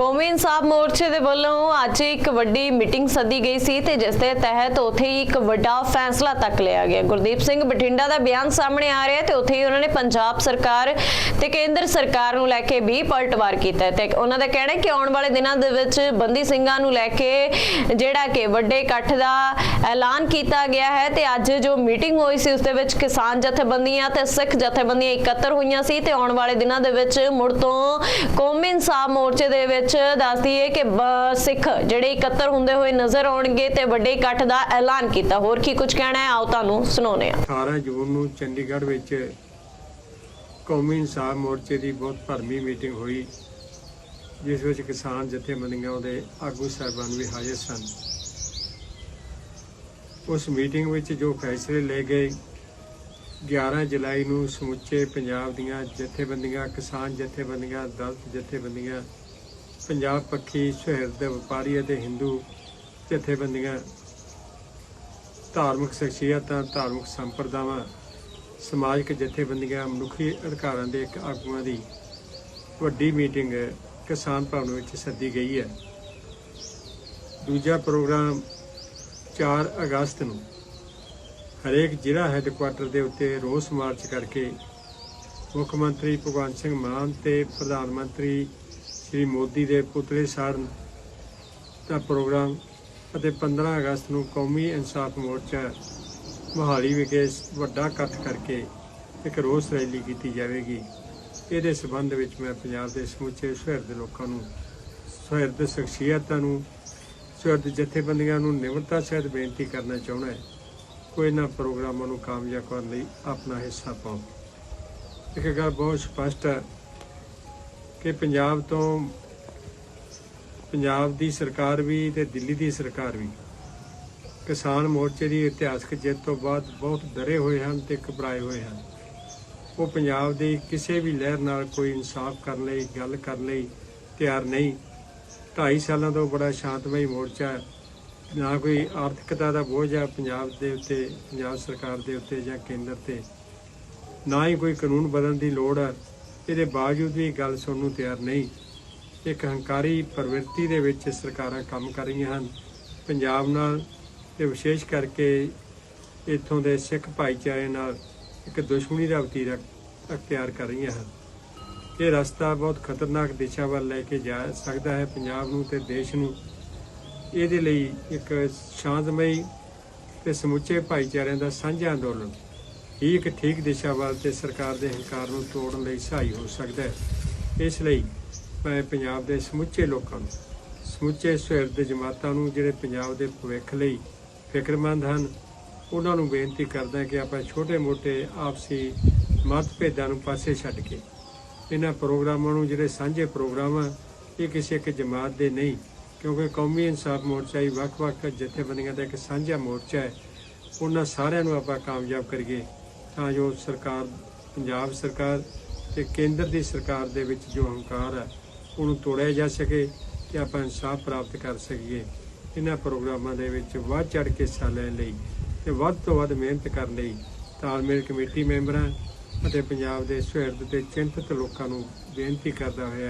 ਕੌਮੀ ਇਨਸਾਫ ਮੋਰਚੇ ਦੇ ਵੱਲੋਂ ਅੱਜ ਇੱਕ ਵੱਡੀ ਮੀਟਿੰਗ ਸੱਦੀ ਗਈ ਸੀ ਤੇ ਜਿਸ ਦੇ ਤਹਿਤ ਉੱਥੇ ਹੀ ਇੱਕ ਵੱਡਾ ਫੈਸਲਾ ਤੱਕ ਲਿਆ ਗਿਆ। ਗੁਰਦੀਪ ਸਿੰਘ ਬਠਿੰਡਾ ਦਾ ਬਿਆਨ ਸਾਹਮਣੇ ਆ ਰਿਹਾ ਹੈ ਤੇ ਉੱਥੇ ਹੀ ਉਹਨਾਂ ਨੇ ਪੰਜਾਬ ਸਰਕਾਰ ਤੇ ਕੇਂਦਰ ਸਰਕਾਰ ਨੂੰ ਲੈ ਕੇ ਵੀ ਪਲਟਵਾਰ ਕੀਤਾ ਹੈ ਤੇ ਉਹਨਾਂ ਦਾ ਕਹਿਣਾ ਹੈ ਕਿ ਆਉਣ ਵਾਲੇ ਦਿਨਾਂ ਦੇ ਵਿੱਚ ਬੰਦੀ ਸਿੰਘਾਂ ਨੂੰ ਲੈ ਕੇ ਜਿਹੜਾ ਕਿ ਵੱਡੇ ਇਕੱਠ ਦਾ ਐਲਾਨ ਕੀਤਾ ਗਿਆ ਹੈ ਤੇ ਅੱਜ ਜੋ ਮੀਟਿੰਗ ਹੋਈ ਸੀ ਉਸ ਦੇ ਵਿੱਚ ਕਿਸਾਨ ਜਥੇਬੰਦੀਆਂ ਤੇ ਸਿੱਖ ਜਥੇਬੰਦੀਆਂ ਇਕੱਤਰ ਹੋਈਆਂ ਸੀ ਤੇ ਆਉਣ ਵਾਲੇ ਦਿਨਾਂ ਦੇ ਵਿੱਚ ਮੁੜ ਤੋਂ ਕੌਮੀ ਇਨਸਾਫ ਮੋਰਚੇ ਦੇ ਵਿੱਚ ਦੱਸਦੀ ਹੈ ਕਿ ਸਿੱਖ ਜਿਹੜੇ ਇਕੱਤਰ ਹੁੰਦੇ ਹੋਏ ਨਜ਼ਰ ਆਉਣਗੇ ਤੇ ਵੱਡੇ ਇਕੱਠ ਦਾ ਐਲਾਨ ਕੀਤਾ। ਹੋਰ ਕੀ ਕੁਝ ਕਹਿਣਾ ਹੈ? ਆਓ ਤੁਹਾਨੂੰ ਸੁਣਾਉਂਦੇ ਹਾਂ। 18 ਜੂਨ ਨੂੰ ਚੰਡੀਗੜ੍ਹ ਵਿੱਚ ਕੌਮੀ ਇਨਸਾਫ ਮੋਰਚੇ ਦੀ ਬਹੁਤ ਭਰਮੀ ਮੀਟਿੰਗ ਹੋਈ, ਜਿਸ ਵਿੱਚ ਕਿਸਾਨ ਜਥੇਬੰਦੀਆਂ ਦੇ ਆਗੂ ਸਾਹਿਬਾਨ ਵੀ ਹਾਜ਼ਰ ਸਨ। ਉਸ ਮੀਟਿੰਗ ਵਿੱਚ ਜੋ ਫੈਸਲੇ ਲਏ ਗਏ 11 ਜੁਲਾਈ ਨੂੰ ਸਮੁੱਚੇ ਪੰਜਾਬ ਦੀਆਂ ਜਥੇਬੰਦੀਆਂ, ਕਿਸਾਨ ਜਥੇਬੰਦੀਆਂ ਦਲਤ ਜਥੇਬੰਦੀਆਂ ਪੰਜਾਬ ਪੱਖੀ ਸੁਹਿਰਦ ਵਪਾਰੀ ਅਤੇ ਹਿੰਦੂ ਜਥੇਬੰਦੀਆਂ ਧਾਰਮਿਕ ਸ਼ਖਸੀਅਤਾਂ, ਧਾਰਮਿਕ ਸੰਪਰਦਾਵਾਂ, ਸਮਾਜਿਕ ਜਥੇਬੰਦੀਆਂ, ਮਨੁੱਖੀ ਅਧਿਕਾਰਾਂ ਦੇ ਇੱਕ ਆਗੂਆਂ ਦੀ ਵੱਡੀ ਮੀਟਿੰਗ ਕਿਸਾਨ ਭਵਨ ਵਿੱਚ ਸੱਦੀ ਗਈ ਹੈ। ਦੂਜਾ ਪ੍ਰੋਗਰਾਮ 4 ਅਗਸਤ ਨੂੰ ਹਰੇਕ ਜ਼ਿਲ੍ਹਾ ਹੈੱਡਕੁਆਟਰ ਦੇ ਉੱਤੇ ਰੋਸ ਮਾਰਚ ਕਰਕੇ ਮੁੱਖ ਮੰਤਰੀ ਭਗਵੰਤ ਸਿੰਘ ਮਾਨ ਤੇ ਪ੍ਰਧਾਨ ਮੰਤਰੀ ਸ੍ਰੀ ਮੋਦੀ ਦੇ ਪੁਤਲੇ ਸਾੜਨ ਦਾ ਪ੍ਰੋਗਰਾਮ ਅਤੇ 15 ਅਗਸਤ ਨੂੰ ਕੌਮੀ ਇਨਸਾਫ ਮੋਰਚਾ ਮੋਹਾਲੀ ਵਿਖੇ ਵੱਡਾ ਇਕੱਠ ਕਰਕੇ ਇੱਕ ਰੋਸ ਰੈਲੀ ਕੀਤੀ ਜਾਵੇਗੀ। ਇਹਦੇ ਸਬੰਧ ਵਿੱਚ ਮੈਂ ਪੰਜਾਬ ਦੇ ਸਮੁੱਚੇ ਸ਼ਹਿਰ ਦੇ ਲੋਕਾਂ ਨੂੰ ਸ਼ਹਿਰ ਦੇ ਸ਼ਖਸੀਅਤਾਂ ਨੂੰ ਸ਼ਹਿਰ ਦੇ ਜਥੇਬੰਦੀਆਂ ਨੂੰ ਨਿਮਰਤਾ ਸਹਿਤ ਬੇਨਤੀ ਕਰਨਾ ਚਾਹੁੰਦਾ ਹੈ। ਕੋਈ ਇਹਨਾਂ ਪ੍ਰੋਗਰਾਮਾਂ ਨੂੰ ਕਾਮਯਾਬ ਕਰਨ ਲਈ ਆਪਣਾ ਹਿੱਸਾ ਪਾਓ। ਇੱਕ ਗੱਲ ਬਹੁਤ ਸਪਸ਼ਟ ਹੈ ਕਿ ਪੰਜਾਬ ਤੋਂ ਪੰਜਾਬ ਦੀ ਸਰਕਾਰ ਵੀ ਤੇ ਦਿੱਲੀ ਦੀ ਸਰਕਾਰ ਵੀ ਕਿਸਾਨ ਮੋਰਚੇ ਦੀ ਇਤਿਹਾਸਕ ਜਿੱਤ ਤੋਂ ਬਾਅਦ ਬਹੁਤ ਡਰੇ ਹੋਏ ਹਨ ਤੇ ਘਬਰਾਏ ਹੋਏ ਹਨ। ਉਹ ਪੰਜਾਬ ਦੀ ਕਿਸੇ ਵੀ ਲਹਿਰ ਨਾਲ ਕੋਈ ਇਨਸਾਫ ਕਰਨ ਲਈ, ਗੱਲ ਕਰਨ ਲਈ ਤਿਆਰ ਨਹੀਂ। 2.5 ਸਾਲਾਂ ਤੋਂ ਬੜਾ ਸ਼ਾਂਤਮਈ ਮੋਰਚਾ ਹੈ। ਨਾ ਕੋਈ ਆਰਥਿਕਤਾ ਦਾ ਬੋਝ ਹੈ ਪੰਜਾਬ ਦੇ ਉੱਤੇ, ਪੰਜਾਬ ਸਰਕਾਰ ਦੇ ਉੱਤੇ ਜਾਂ ਕੇਂਦਰ ਤੇ। ਨਾ ਹੀ ਕੋਈ ਕਾਨੂੰਨ ਬਦਲਣ ਦੀ ਲੋੜ ਹੈ। ਇਹਦੇ ਬਾਵਜੂਦ ਵੀ ਗੱਲ ਸੁਣਨ ਨੂੰ ਤਿਆਰ ਨਹੀਂ। ਇੱਕ ਹੰਕਾਰੀ ਪ੍ਰਵਿਰਤੀ ਦੇ ਵਿੱਚ ਸਰਕਾਰਾਂ ਕੰਮ ਕਰ ਰਹੀਆਂ ਹਨ। ਪੰਜਾਬ ਨਾਲ ਤੇ ਵਿਸ਼ੇਸ਼ ਕਰਕੇ ਇੱਥੋਂ ਦੇ ਸਿੱਖ ਭਾਈਚਾਰੇ ਨਾਲ ਇੱਕ ਦੁਸ਼ਮਣੀ ਦਾ ਵਤੀਰਾ ਅਖਤਿਆਰ ਕਰ ਰਹੀਆਂ ਹਨ। ਇਹ ਰਸਤਾ ਬਹੁਤ ਖਤਰਨਾਕ ਦਿਸ਼ਾ ਵੱਲ ਲੈ ਕੇ ਜਾ ਸਕਦਾ ਹੈ। ਪੰਜਾਬ ਨੂੰ ਤੇ ਦੇਸ਼ ਨੂੰ ਇਹਦੇ ਲਈ ਇੱਕ ਸ਼ਾਂਤਮਈ ਤੇ ਸਮੁੱਚੇ ਭਾਈਚਾਰਿਆਂ ਦਾ ਸਾਂਝਾ ਅੰਦੋਲਨ ਹੀ ਇੱਕ ਠੀਕ ਦਿਸ਼ਾ ਵੱਲ ਤੇ ਸਰਕਾਰ ਦੇ ਹੰਕਾਰ ਨੂੰ ਤੋੜਨ ਲਈ ਸਹਾਈ ਹੋ ਸਕਦਾ ਹੈ। ਇਸ ਲਈ ਮੈਂ ਪੰਜਾਬ ਦੇ ਸਮੁੱਚੇ ਲੋਕਾਂ ਨੂੰ, ਸਮੁੱਚੇ ਸੁਹਿਰਦ ਜਮਾਤਾਂ ਨੂੰ, ਜਿਹੜੇ ਪੰਜਾਬ ਦੇ ਭਵਿੱਖ ਲਈ ਫਿਕਰਮੰਦ ਹਨ, ਉਹਨਾਂ ਨੂੰ ਬੇਨਤੀ ਕਰਦਾ ਕਿ ਆਪਾਂ ਛੋਟੇ-ਮੋਟੇ ਆਪਸੀ ਮਤਭੇਦਾਂ ਨੂੰ ਪਾਸੇ ਛੱਡ ਕੇ, ਇਹਨਾਂ ਪ੍ਰੋਗਰਾਮਾਂ ਨੂੰ, ਜਿਹੜੇ ਸਾਂਝੇ ਪ੍ਰੋਗਰਾਮ ਆ, ਇਹ ਕਿਸੇ ਇੱਕ ਜਮਾਤ ਦੇ ਨਹੀਂ, ਕਿਉਂਕਿ ਕੌਮੀ ਇਨਸਾਫ ਮੋਰਚਾ ਹੀ ਵੱਖ-ਵੱਖ ਜਥੇਬੰਦੀਆਂ ਦਾ ਇੱਕ ਸਾਂਝਾ ਮੋਰਚਾ ਹੈ। ਉਹਨਾਂ ਸਾਰਿਆਂ ਨੂੰ ਆਪਾਂ ਕਾਮਯਾਬ ਕਰੀਏ। ਤਾਂ ਜੋ ਸਰਕਾਰ, ਪੰਜਾਬ ਸਰਕਾਰ ਤੇ ਕੇਂਦਰ ਦੀ ਸਰਕਾਰ ਦੇ ਵਿੱਚ ਜੋ ਹੰਕਾਰ ਹੈ, ਉਹਨੂੰ ਤੋੜਿਆ ਜਾ ਸਕੇ ਤੇ ਆਪਾਂ ਇਨਸਾਫ ਪ੍ਰਾਪਤ ਕਰ ਸਕੀਏ। ਇਹਨਾਂ ਪ੍ਰੋਗਰਾਮਾਂ ਦੇ ਵਿੱਚ ਵੱਧ ਚੜ ਕੇ ਹਿੱਸਾ ਲੈਣ ਲਈ ਤੇ ਵੱਧ ਤੋਂ ਵੱਧ ਮਿਹਨਤ ਕਰਨ ਲਈ ਤਾਲਮੇਲ ਕਮੇਟੀ ਮੈਂਬਰਾਂ ਅਤੇ ਪੰਜਾਬ ਦੇ ਸੁਹਿਰਦ ਤੇ ਚਿੰਤਤ ਲੋਕਾਂ ਨੂੰ ਬੇਨਤੀ ਕਰਦਾ ਹੋਇਆ